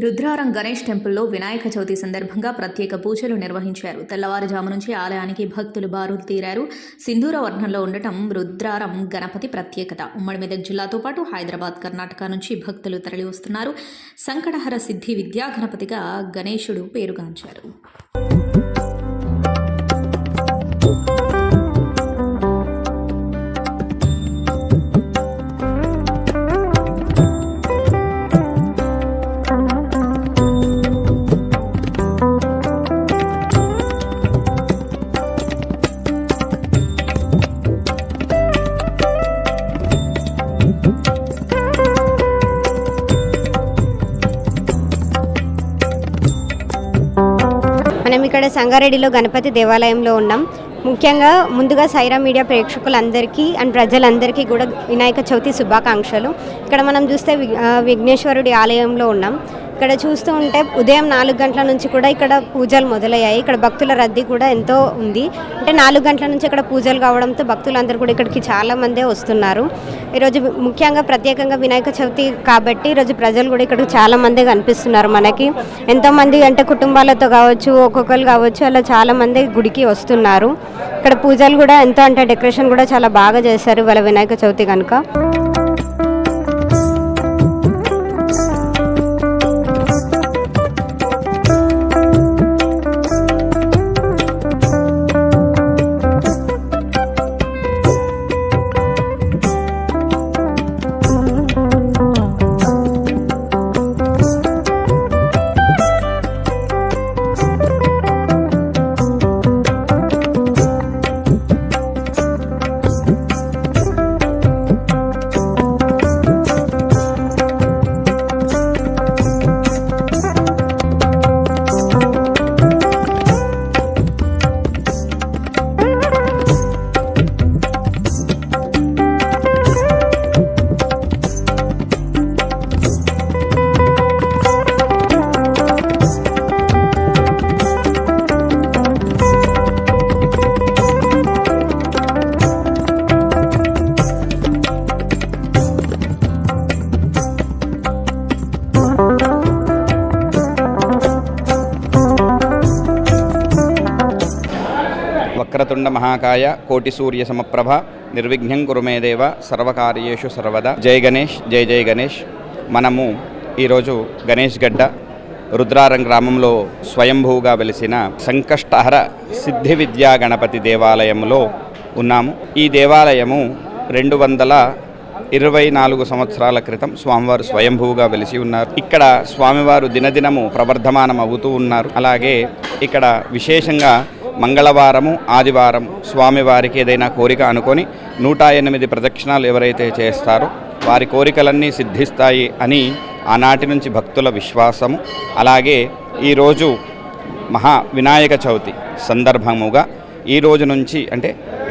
రుద్రారం గణేష్ టెంపుల్లో వినాయక చవితి సందర్భంగా ప్రత్యేక పూజలు నిర్వహించారు. తెల్లవారుజాము నుంచి ఆలయానికి భక్తులు బారులు తీరారు. సింధూర వర్ణంలో ఉండటం రుద్రారం గణపతి ప్రత్యేకత. ఉమ్మడి మెదక్ జిల్లాతో పాటు హైదరాబాద్ కర్ణాటక నుంచి భక్తులు తరలివస్తున్నారు. సంకటహర సిద్ధి విద్యా గణపతిగా గణేశుడు పేరుగాంచారు. మనం ఇక్కడ సంగారెడ్డిలో గణపతి దేవాలయంలో ఉన్నాం. ముఖ్యంగా ముందుగా సైరా మీడియా ప్రేక్షకులందరికీ అండ్ ప్రజలందరికీ కూడా వినాయక చవితి శుభాకాంక్షలు. ఇక్కడ మనం చూస్తే విఘ్నేశ్వరుడి ఆలయంలో ఉన్నాం. ఇక్కడ చూస్తూ ఉంటే ఉదయం నాలుగు గంటల నుంచి కూడా ఇక్కడ పూజలు మొదలయ్యాయి. ఇక్కడ భక్తుల రద్దీ కూడా ఎంతో ఉంది. అంటే నాలుగు గంటల నుంచి ఇక్కడ పూజలు కావడంతో భక్తులందరూ కూడా ఇక్కడికి చాలా మందే వస్తున్నారు. ఈరోజు ముఖ్యంగా ప్రత్యేకంగా వినాయక చవితి కాబట్టి ఈరోజు ప్రజలు కూడా ఇక్కడ చాలా మంది కనిపిస్తున్నారు మనకి. ఎంతోమంది అంటే కుటుంబాలతో కావచ్చు ఒక్కొక్కరు కావచ్చు అలా చాలా మంది గుడికి వస్తున్నారు. ఇక్కడ పూజలు కూడా ఎంతో అంటే డెకరేషన్ కూడా చాలా బాగా చేశారు వాళ్ళ వినాయక చవితి కనుక. వక్రతుండ మహాకాయ కోటి సూర్య సమప్రభ నిర్విఘ్నం కురుమే దేవ సర్వకార్యేషు సర్వదా జై గణేష్ జై జై గణేష్ మనము ఈరోజు గణేష్ గడ్డ రుద్రారం గ్రామంలో స్వయంభూగా వెలిసిన సంకష్టహర సిద్ధి విద్యా గణపతి దేవాలయంలో ఉన్నాము. ఈ దేవాలయము రెండు వందల ఇరవై నాలుగు సంవత్సరాల క్రితం స్వామివారు స్వయంభూగా వెలిసి ఉన్నారు. ఇక్కడ స్వామివారు దినదినము ప్రవర్ధమానం అవుతూ ఉన్నారు. అలాగే ఇక్కడ విశేషంగా మంగళవారము ఆదివారం స్వామివారికి ఏదైనా కోరిక అనుకొని నూట ఎనిమిది ప్రదక్షిణాలు ఎవరైతే చేస్తారో వారి కోరికలన్నీ సిద్ధిస్తాయి అని ఆనాటి నుంచి భక్తుల విశ్వాసము. అలాగే ఈరోజు మహా వినాయక చవితి సందర్భముగా ఈ రోజు నుంచి అంటే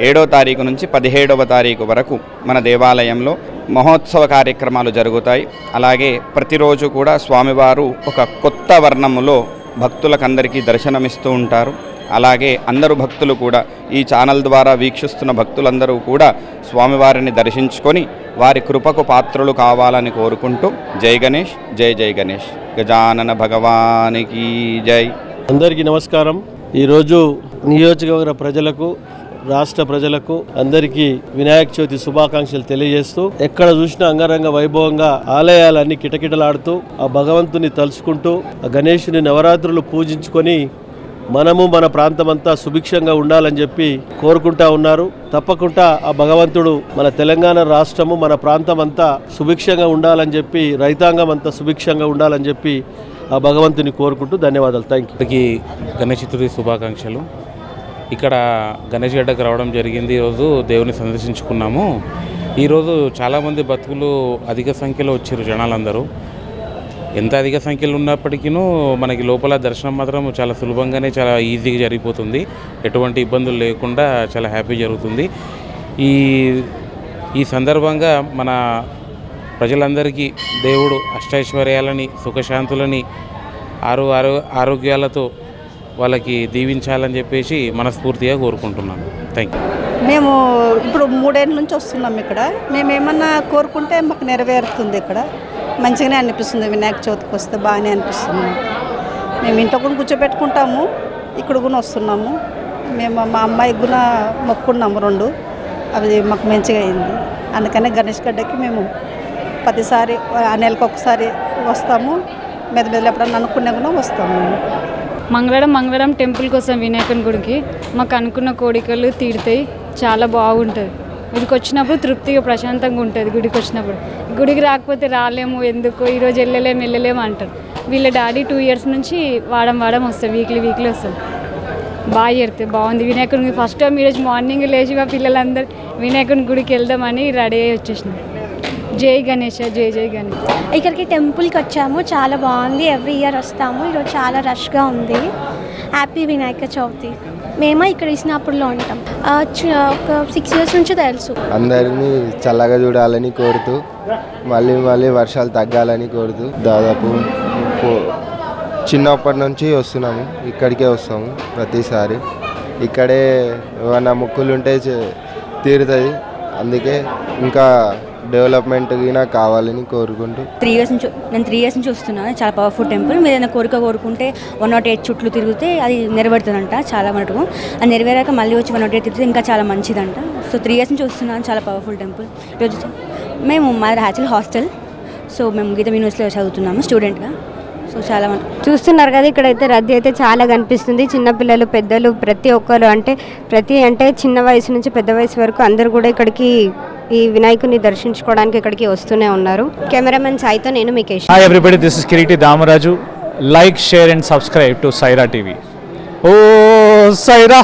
ఏడో తారీఖు నుంచి పదిహేడవ తారీఖు వరకు మన దేవాలయంలో మహోత్సవ కార్యక్రమాలు జరుగుతాయి. అలాగే ప్రతిరోజు కూడా స్వామివారు ఒక కొత్త వర్ణములో భక్తులకందరికీ దర్శనమిస్తూ ఉంటారు. అలాగే అందరు భక్తులు కూడా ఈ ఛానల్ ద్వారా వీక్షిస్తున్న భక్తులందరూ కూడా స్వామివారిని దర్శించుకొని వారి కృపకు పాత్రలు కావాలని కోరుకుంటూ జై గణేష్ జై జై గణేష్. గజానన భగవానికి జై. అందరికీ నమస్కారం. ఈరోజు నియోజకవర్గ ప్రజలకు రాష్ట్ర ప్రజలకు అందరికీ వినాయక చవితి శుభాకాంక్షలు తెలియజేస్తూ ఎక్కడ చూసినా అంగరంగ వైభవంగా ఆలయాలన్నీ కిటకిటలాడుతూ ఆ భగవంతుని తలుచుకుంటూ ఆ గణేశుని నవరాత్రులు పూజించుకొని మనము మన ప్రాంతమంతా సుభిక్షంగా ఉండాలని చెప్పి కోరుకుంటా ఉన్నారు. తప్పకుండా ఆ భగవంతుడు మన తెలంగాణ రాష్ట్రము మన ప్రాంతం అంతా సుభిక్షంగా ఉండాలని చెప్పి రైతాంగం అంతా సుభిక్షంగా ఉండాలని చెప్పి ఆ భగవంతుని కోరుకుంటూ ధన్యవాదాలు. థ్యాంక్ యూ గణేష్ చతుర్థి శుభాకాంక్షలు. ఇక్కడ గణేష్ గడ్డకు రావడం జరిగింది. ఈరోజు దేవుని సందర్శించుకున్నాము. ఈరోజు చాలామంది బతుకులు అధిక సంఖ్యలో వచ్చారు జనాలందరూ. ఎంత అధిక సంఖ్యలో ఉన్నప్పటికీ మనకి లోపల దర్శనం మాత్రం చాలా సులభంగానే చాలా ఈజీగా జరిగిపోతుంది. ఎటువంటి ఇబ్బందులు లేకుండా చాలా హ్యాపీ జరుగుతుంది. ఈ ఈ సందర్భంగా మన ప్రజలందరికీ దేవుడు అష్టైశ్వర్యాలని సుఖశాంతులని ఆరు ఆరో ఆరోగ్యాలతో వాళ్ళకి దీవించాలని చెప్పేసి మనస్ఫూర్తిగా కోరుకుంటున్నాను. థ్యాంక్ యూ మేము ఇప్పుడు మూడేళ్ళ నుంచి వస్తున్నాం ఇక్కడ. మేము ఏమన్నా కోరుకుంటే మాకు నెరవేరుతుంది ఇక్కడ. మంచిగానే అనిపిస్తుంది. వినాయక చవితికి వస్తే బాగానే అనిపిస్తుంది. మేము ఇంట్లో కూడా కూర్చోబెట్టుకుంటాము. ఇక్కడ కూడా వస్తున్నాము. మేము మా అమ్మాయికి కూడా మొక్కున్నాము రెండు. అవి మాకు మంచిగా అయింది. అందుకనే గణేష్ గడ్డకి మేము ప్రతిసారి ఆ నెలకు ఒకసారి వస్తాము. మెద మెదలు ఎప్పుడన్నా అనుకున్నా కూడా వస్తాము మంగళవారం మంగళవారం టెంపుల్ కోసం వినాయకుని గుడికి. మాకు అనుకున్న కోరికలు తీరుతాయి. చాలా బాగుంటుంది. గుడికి వచ్చినప్పుడు తృప్తిగా ప్రశాంతంగా ఉంటుంది గుడికి వచ్చినప్పుడు గుడికి రాకపోతే రాలేము ఎందుకు? ఈరోజు వెళ్ళలేము వెళ్ళలేము అంటారు. వీళ్ళ డాడీ టూ ఇయర్స్ నుంచి వాడం వాడం వస్తాం వీక్లీ వీక్లీ వస్తాం బాగా చేరుతాయి బాగుంది. వినాయకుడికి ఫస్ట్ టైం ఈరోజు మార్నింగ్ లేచి మా పిల్లలందరూ వినాయకుని గుడికి వెళ్దామని రెడీ అయ్యి వచ్చేసినాం. జై గణేష జై జై గణేష్. ఇక్కడికి టెంపుల్కి వచ్చాము. చాలా బాగుంది. ఎవ్రీ ఇయర్ వస్తాము. ఈరోజు చాలా రష్గా ఉంది. హ్యాపీ వినాయక చవితి. మేము ఇక్కడ ఇచ్చినప్పుడులో ఉంటాం. ఒక సిక్స్ ఇయర్స్ నుంచి తెలుసు. అందరినీ చల్లగా చూడాలని కోరుతూ మళ్ళీ మళ్ళీ వర్షాలు తగ్గాలని కోరుతూ దాదాపు చిన్నప్పటి నుంచి వస్తున్నాము. ఇక్కడికే వస్తాము ప్రతిసారి. ఇక్కడే ఏమైనా మొక్కులు ఉంటే చే- తీరుతుంది. అందుకే ఇంకా డెవలప్మెంట్ గినా కావాలని కోరుకుంటూ. త్రీ ఇయర్స్ నుంచి నేను త్రీ ఇయర్స్ నుంచి వస్తున్నాను చాలా పవర్ఫుల్ టెంపుల్ మీరు ఏదైనా కోరిక కోరుకుంటే వన్ నాట్ ఎయిట్ చుట్లు తిరిగితే అది నెరవేరుతుందంట చాలా మటుకు. అది నెరవేరాక మళ్ళీ వచ్చి వన్ నాట్ ఎయిట్ తిరిగితే ఇంకా చాలా మంచిదంట. సో త్రీ ఇయర్స్ నుంచి వస్తున్నాను చాలా పవర్ఫుల్ టెంపుల్ ఈరోజు మేము మా యాక్చువల్లీ హాస్టల్ సో మేము గీతం యూనివర్సిటీలో చదువుతున్నాము స్టూడెంట్గా సో చాలా చూస్తున్నారు కదా ఇక్కడైతే రద్దీ అయితే చాలా కనిపిస్తుంది. చిన్నపిల్లలు పెద్దలు ప్రతి ఒక్కరు అంటే ప్రతి అంటే చిన్న వయసు నుంచి పెద్ద వయసు వరకు అందరూ కూడా ఇక్కడికి ఈ వినాయకుని దర్శించుకోవడానికి ఇక్కడికి వస్తూనే ఉన్నారు. కెమెరామెన్ సాయితో నేను everybody this is Damaraju like share and subscribe to Saira TV oh Sye Raa